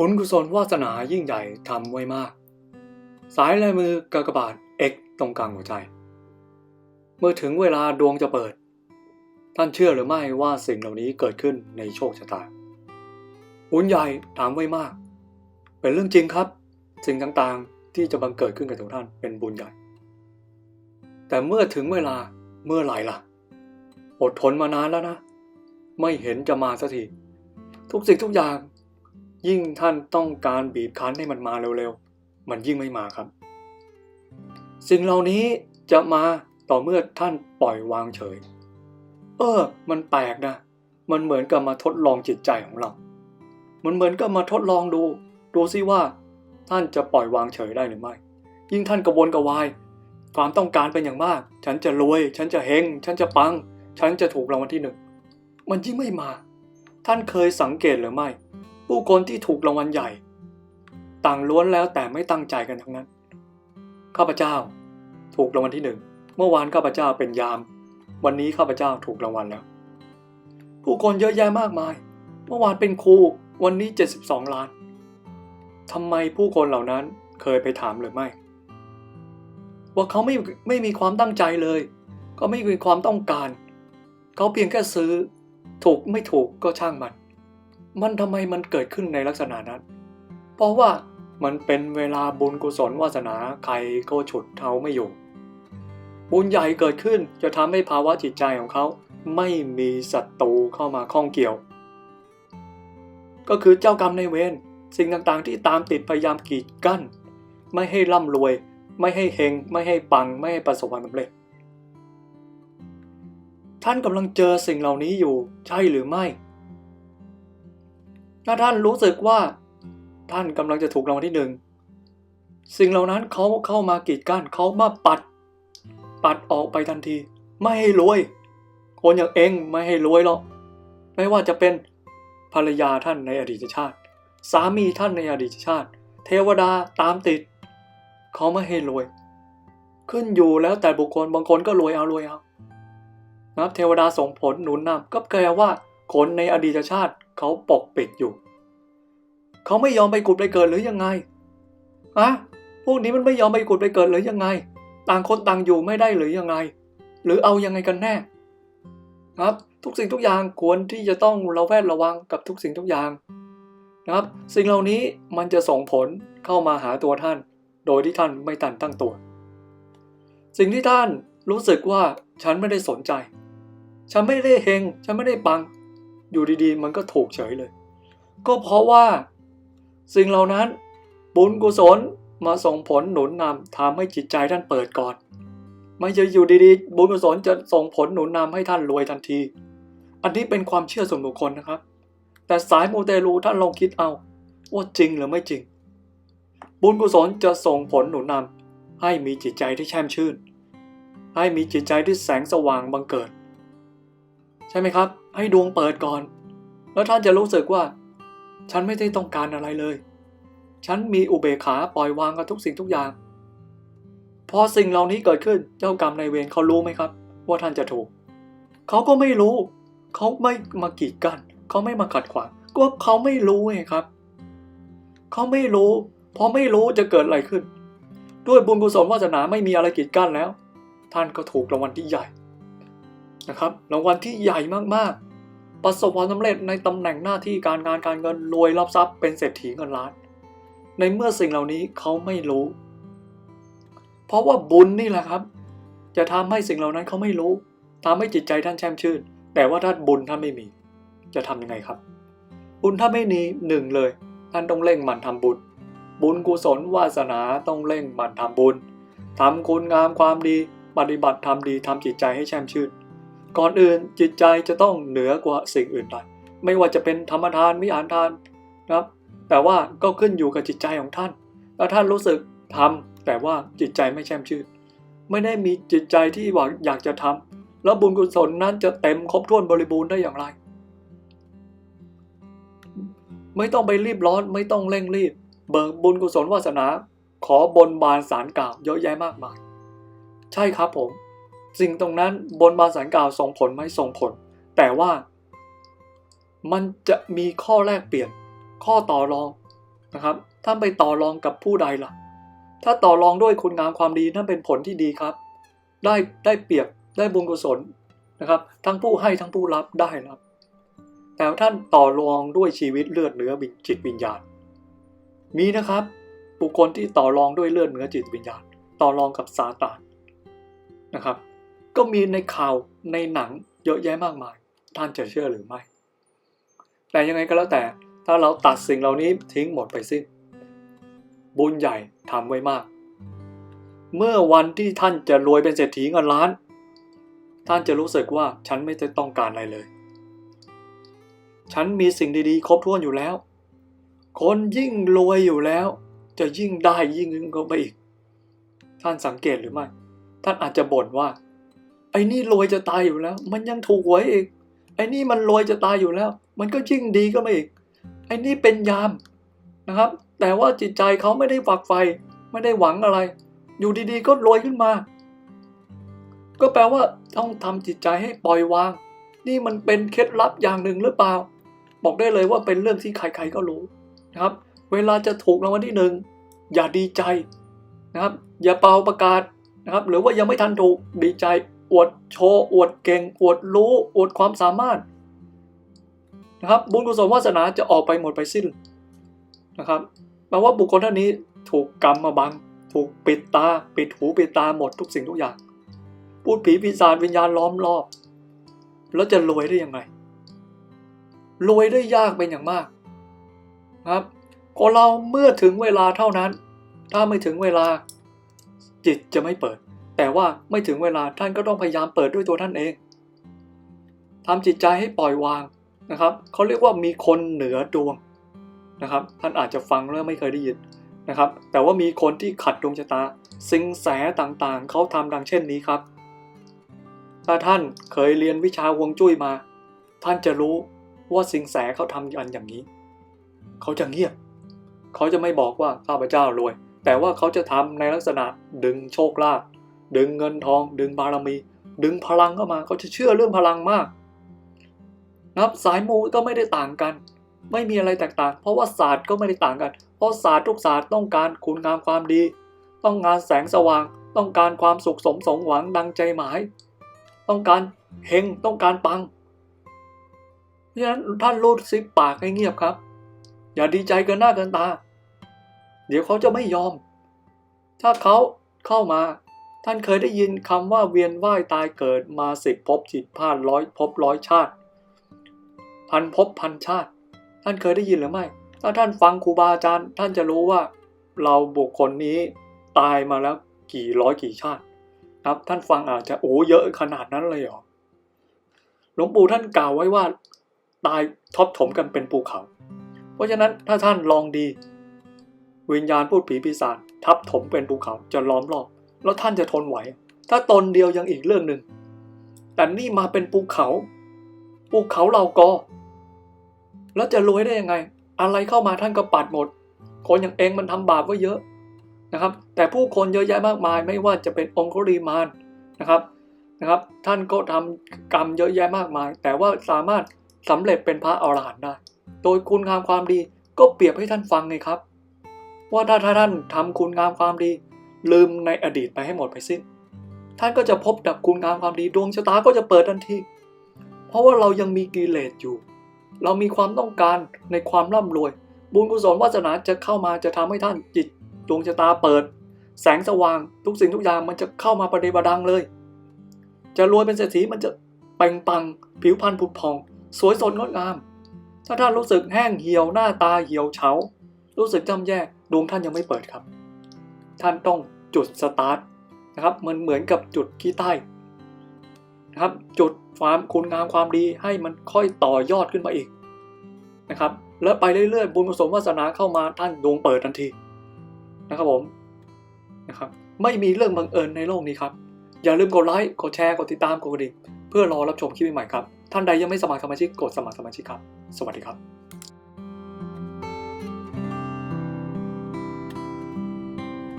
บุญกุศลวาสนายิ่งใหญ่ทำไว้มาก สายลายมือกากบาทเอกตรงกลางหัวใจ เมื่อถึงเวลาดวงจะเปิด ท่านเชื่อหรือไม่ว่าสิ่งเหล่านี้เกิดขึ้นในโชคชะตา บุญใหญ่ทำไว้มาก เป็นเรื่องจริงครับ สิ่งต่างๆที่จะบังเกิดขึ้นกับทุกท่านเป็นบุญใหญ่ แต่เมื่อถึงเวลาเมื่อไหร่ล่ะ อดทนมานานแล้วนะ ไม่เห็นจะมาสักทีทุกสิ่งทุกอย่าง ยิ่งท่านต้องการบีบคั้นให้มันมาเร็วๆ มันยิ่งไม่มาครับ สิ่งเหล่านี้จะมาต่อเมื่อท่านปล่อยวางเฉย เออ มันแปลกนะ มันเหมือนกับมาทดลองจิตใจของเรา มันเหมือนกับมาทดลองดู ดูซิว่า ท่านจะปล่อยวางเฉยได้หรือไม่ ยิ่งท่านกระวนกระวาย ความต้องการเป็นอย่างมาก ฉันจะรวย ฉันจะเฮง ฉันจะปัง ฉันจะถูกรางวัลที่หนึ่ง มันยิ่งไม่มา ท่านเคยสังเกตหรือไม่ ผู้คนที่ถูกรางวัลใหญ่ ต่างล้วนแล้วแต่ไม่ตั้งใจกันทั้งนั้น ข้าพเจ้า ถูกรางวัลที่หนึ่งเมื่อวานข้าพเจ้าเป็นยาม วันนี้ข้าพเจ้าถูกรางวัลแล้ว ผู้คนเยอะแยะมากมาย เมื่อวานเป็นครูวันนี้ 72 ล้านทำไมผู้คนเหล่านั้นเคยไปถามหรือไม่ ว่าเขาไม่ไม่มีความตั้งใจเลย ก็ไม่มีความต้องการ เขาเพียงแค่ซื้อ ถูกไม่ถูกก็ช่างมัน มันทำไมมันเกิดขึ้นในลักษณะนั้น เพราะว่ามันเป็นเวลาบุญกุศลวาสนาใครก็ฉุดเขาไม่อยู่ บุญใหญ่เกิดขึ้นจะทำให้ภาวะจิตใจของเขา ไม่มีศัตรูเข้ามาข้องเกี่ยว ก็คือเจ้ากรรมในเวรสิ่งต่างๆที่ตามติดพยายามกีดกั้น ไม่ให้ร่ำรวย ไม่ให้เฮงไม่ให้ปังไม่ให้ประสบความสำเร็จ ท่านกำลังเจอสิ่งเหล่านี้อยู่ใช่หรือไม่ ถ้าท่านรู้สึกว่า ท่านกำลังจะถูกรางวัลที่หนึ่งสิ่งเหล่านั้นเขาเข้ามากีดกั้นเขามาปัด ปัดออกไปทันที ไม่ให้รวย คนอย่างเองไม่ให้รวยหรอกไม่ว่าจะเป็นภรรยาท่านในอดีตชาติ สามีท่านในอดีตชาติ เทวดาตามติดเขาไม่ให้รวย ขึ้นอยู่แล้วแต่บุคคลบางคนก็รวยเอารวยเอานะเทวดาส่งผลหนุนนำก็แปลว่าคนในอดีตชาติ เขาปกปิดอยู่ เขาไม่ยอมไปกุดไปเกิดหรือยังไงอะพวกนี้มันไม่ยอมไปกุดไปเกิดหรือยังไง ต่างคนต่างอยู่ไม่ได้หรือยังไง หรือเอายังไงกันแน่ครับ ทุกสิ่งทุกอย่างควรที่จะต้องระแวดระวังกับทุกสิ่งทุกอย่างนะครับ สิ่งเหล่านี้มันจะส่งผลเข้ามาหาตัวท่าน โดยที่ท่านไม่ตันตั้งตัว สิ่งที่ท่านรู้สึกว่าฉันไม่ได้สนใจ ฉันไม่ได้เฮง ฉันไม่ได้ปัง อยู่ดีๆ มันก็ถูกเฉยเลย ก็เพราะว่า สิ่งเหล่านั้น บุญกุศลมาส่งผลหนุนนำทำให้จิตใจท่านเปิดก่อนไม่จะอยู่ดีๆ บุญกุศลจะส่งผลหนุนนำให้ท่านรวยทันที อันนี้เป็นความเชื่อส่วนบุคคลนะครับ แต่สายมูเตลูท่านลองคิดเอา ว่าจริงหรือไม่จริง บุญกุศลจะส่งผลหนุนนำให้มีจิตใจที่แช่มชื่น ให้มีจิตใจที่แสงสว่างบังเกิด ใช่ไหมครับ ให้ดวงเปิดก่อน แล้วท่านจะรู้สึกว่า ฉันไม่ได้ต้องการอะไรเลย ฉันมีอุเบกขาปล่อยวางกับทุกสิ่งทุกอย่าง พอสิ่งเหล่านี้เกิดขึ้นเจ้ากรรมนายเวรเขารู้ไหมครับ ว่าท่านจะถูก เขาก็ไม่รู้ เขาไม่มากีดกันเขาไม่มาขัดขวางก็เขาไม่รู้ไงครับ เขาไม่รู้พอไม่รู้จะเกิดอะไรขึ้น ด้วยบุญกุศลวาสนาไม่มีอะไรกีดกั้นแล้ว ท่านก็ถูกรางวัลที่ใหญ่นะครับรางวัลที่ใหญ่มากๆ ประสบความสำเร็จในตำแหน่งหน้าที่การงานการเงินรวยรับทรัพย์เป็นเศรษฐีเงินล้าน ในเมื่อสิ่งเหล่านี้เขาไม่รู้ เพราะว่าบุญนี่แหละครับ จะทำให้สิ่งเหล่านั้นเขาไม่รู้ทำให้จิตใจท่านแช่มชื่น แต่ว่าถ้าบุญท่านไม่มี จะทำยังไงครับ บุญถ้าไม่มีหนึ่งเลย ท่านต้องเร่งหมั่นทำบุญ บุญกุศลวาสนาต้องเร่งหมั่นทำบุญทำคุณงามความดี ปฏิบัติทำดีทำจิตใจให้แช่มชื่น ก่อนอื่นจิตใจจะต้องเหนือกว่าสิ่งอื่นใดไม่ว่าจะเป็นธรรมทานมิอานทานนะครับ แต่ว่าก็ขึ้นอยู่กับจิตใจของท่านถ้าท่านรู้สึกทำแต่ว่าจิตใจไม่แช่มชื่นไม่ได้มีจิตใจที่หวังอยากจะทำแล้วบุญกุศลนั้นจะเต็มครบถ้วนบริบูรณ์ได้อย่างไร ไม่ต้องไปรีบร้อนไม่ต้องเร่งรีบ เบิกบุญกุศลวาสนา ขอบนบานสารกล่าวเยอะแยะมากมาย ใช่ครับผม สิ่งตรงนั้นบนบานสารกล่าวส่งผลไหมส่งผล แต่ว่ามันจะมีข้อแลกเปลี่ยน ข้อต่อรองนะครับท่านไปต่อรองกับผู้ใดล่ะ ถ้าต่อรองด้วยคุณงามความดีนั่นเป็นผลที่ดีครับ ได้ได้เปรียบได้บุญกุศลนะครับ ทั้งผู้ให้ทั้งผู้รับได้รับแต่ท่านต่อรองด้วยชีวิตเลือดเนื้อวิญจิตวิญญาณ มีนะครับ บุคคลที่ต่อรองด้วยเลือดเนื้อจิตวิญญาณ ต่อรองกับซาตานนะครับ ก็มีในข่าวในหนังเยอะแยะมากมาย ท่านจะเชื่อหรือไม่ แต่ยังไงก็แล้วแต่ถ้าเราตัดสิ่งเหล่านี้ทิ้งหมดไปสิ้น บุญใหญ่ทำไว้มาก เมื่อวันที่ท่านจะรวยเป็นเศรษฐีเงินล้าน ท่านจะรู้สึกว่าฉันไม่ได้ต้องการอะไรเลย ฉันมีสิ่งดีๆ ครบถ้วนอยู่แล้ว คนยิ่งรวยอยู่แล้ว จะยิ่งได้ยิ่งขึ้นไปอีก ท่านสังเกตหรือไม่ ท่านอาจจะบ่นว่า ไอ้นี่รวยจะตายอยู่แล้ว มันยังถูกหวยอีก ไอ้นี่มันรวยจะตายอยู่แล้ว มันก็ยิ่งดีก็ไม่อีก ไอ้นี่เป็นยามนะครับ แต่ว่าจิตใจเขาไม่ได้ฝักใฝ่ไม่ได้หวังอะไร อยู่ดีๆ ก็รวยขึ้นมา ก็แปลว่าต้องทำจิตใจให้ปล่อยวาง นี่มันเป็นเคล็ดลับอย่างหนึ่งหรือเปล่า บอกได้เลยว่าเป็นเรื่องที่ใครๆก็รู้นะครับ เวลาจะถูกรางวัลที่หนึ่งอย่าดีใจนะครับ อย่าเป่าประกาศนะครับ หรือว่ายังไม่ทันถูกดีใจ อวดโชว์อวดเก่งอวดรู้อวดความสามารถนะครับบุญกุศลวาสนาจะออกไปหมดไปสิ้นนะครับแปลว่าบุคคลท่านนี้ถูกกรรมมาบัง ถูกปิดตา ปิดหูปิดตาหมดทุกสิ่งทุกอย่าง พูดผีปีศาจวิญญาณล้อมรอบ แล้วจะรวยได้ยังไงรวยได้ยากเป็นอย่างมากครับคนเราเมื่อถึงเวลาเท่านั้น ถ้าไม่ถึงเวลา จิตจะไม่เปิด แต่ว่าไม่ถึงเวลาท่านก็ต้องพยายามเปิดด้วยตัวท่านเองทำจิตใจให้ปล่อยวางนะครับเขาเรียกว่ามีคนเหนือดวงนะครับ ท่านอาจจะฟังแล้วไม่เคยได้ยินนะครับ แต่ว่ามีคนที่ขัดดวงชะตาสิงแสต่างๆ เขาทำดังเช่นนี้ครับ ถ้าท่านเคยเรียนวิชาฮวงจุ้ยมา ท่านจะรู้ว่าสิงแสเขาทำกันอย่างนี้ เขาจะเงียบ เขาจะไม่บอกว่าข้าพเจ้ารวย แต่ว่าเขาจะทำในลักษณะดึงโชคลาภ ดึงเงินทอง ดึงบารมี ดึงพลังเข้ามาเขาจะเชื่อเรื่องพลังมากนับสายมูก็ไม่ได้ต่างกัน ไม่มีอะไรแตกต่าง เพราะว่าศาสตร์ก็ไม่ได้ต่างกัน เพราะศาสตร์ทุกศาสตร์ต้องการคุณงามความดี ต้องการแสงสว่าง ต้องการความสุขสมสมหวังดังใจหมาย ต้องการเฮงต้องการปังเพราะฉะนั้นท่านรูดซิปปากให้เงียบครับ อย่าดีใจเกินหน้าเกินตา เดี๋ยวเขาจะไม่ยอม ถ้าเขาเข้ามา ท่านเคยได้ยินคำว่าเวียนว่ายตายเกิดมาสิบภพจิตพลาดร้อยภพร้อยชาติ พันภพพันชาติ ท่านเคยได้ยินหรือไม่ ถ้าท่านฟังครูบาอาจารย์ ท่านจะรู้ว่า เราบุคคลนี้ตายมาแล้วกี่ร้อยกี่ชาติครับท่านฟังอาจจะโอ้เยอะขนาดนั้นเลยเหรอหลวงปู่ท่านกล่าวไว้ว่า ตายท็อปถมกันเป็นภูเขา เพราะฉะนั้นถ้าท่านลองดี วิญญาณพูดผีปีศาจทับถมเป็นภูเขาจะล้อมรอบ แล้วท่านจะทนไหว ถ้าตนเดียวยังอีกเรื่องหนึ่ง แต่นี่มาเป็นภูเขา ภูเขาเหล่ากอ แล้วจะรวยได้ยังไง อะไรเข้ามาท่านก็ปัดหมด คนอย่างเองมันทำบาปไว้เยอะนะครับ แต่ผู้คนเยอะแยะมากมาย ไม่ว่าจะเป็นองคุริมานนะครับนะครับ ท่านก็ทำกรรมเยอะแยะมากมาย แต่ว่าสามารถสำเร็จเป็นพระอรหันต์ได้ โดยคุณงามความดีก็เปรียบให้ท่านฟังไงครับ ว่าถ้าท่านทำคุณงามความดี ลืมในอดีตไปให้หมดไปสิ้น ท่านก็จะพบดับคุณงามความดีดวงชะตาก็จะเปิดทันที เพราะว่าเรายังมีกิเลสอยู่ เรามีความต้องการในความร่ำรวย บุญกุศลวาสนาจะเข้ามาจะทำให้ท่านจิตดวงชะตาเปิด แสงสว่างทุกสิ่งทุกอย่างมันจะเข้ามาประเดประดังเลย จะรวยเป็นเศรษฐีมันจะเป่งปัง ผิวพรรณผุดผ่อง สวยสดงดงาม ถ้าท่านรู้สึกแห้งเหี่ยวหน้าตาเหี่ยวเฉา รู้สึกจำแย่ดวงท่านยังไม่เปิดครับ ท่านต้องจุดสตาร์ทนะครับมันเหมือนกับจุดขี้ใต้นะครับจุดความคุณงามความดีให้มันค่อยต่อยอดขึ้นมาอีกนะครับแล้วไปเรื่อยๆ บุญกุศลวาสนาเข้ามาท่านดวงเปิดทันทีนะครับผมนะครับไม่มีเรื่องบังเอิญในโลกนี้ครับ อย่าลืมกดไลค์กดแชร์กดติดตามกดกระดิ่งเพื่อรอรับชมคลิปใหม่ๆครับ ท่านใดยังไม่สมัครสมาชิกกดสมัครสมาชิกครับ สวัสดีครับ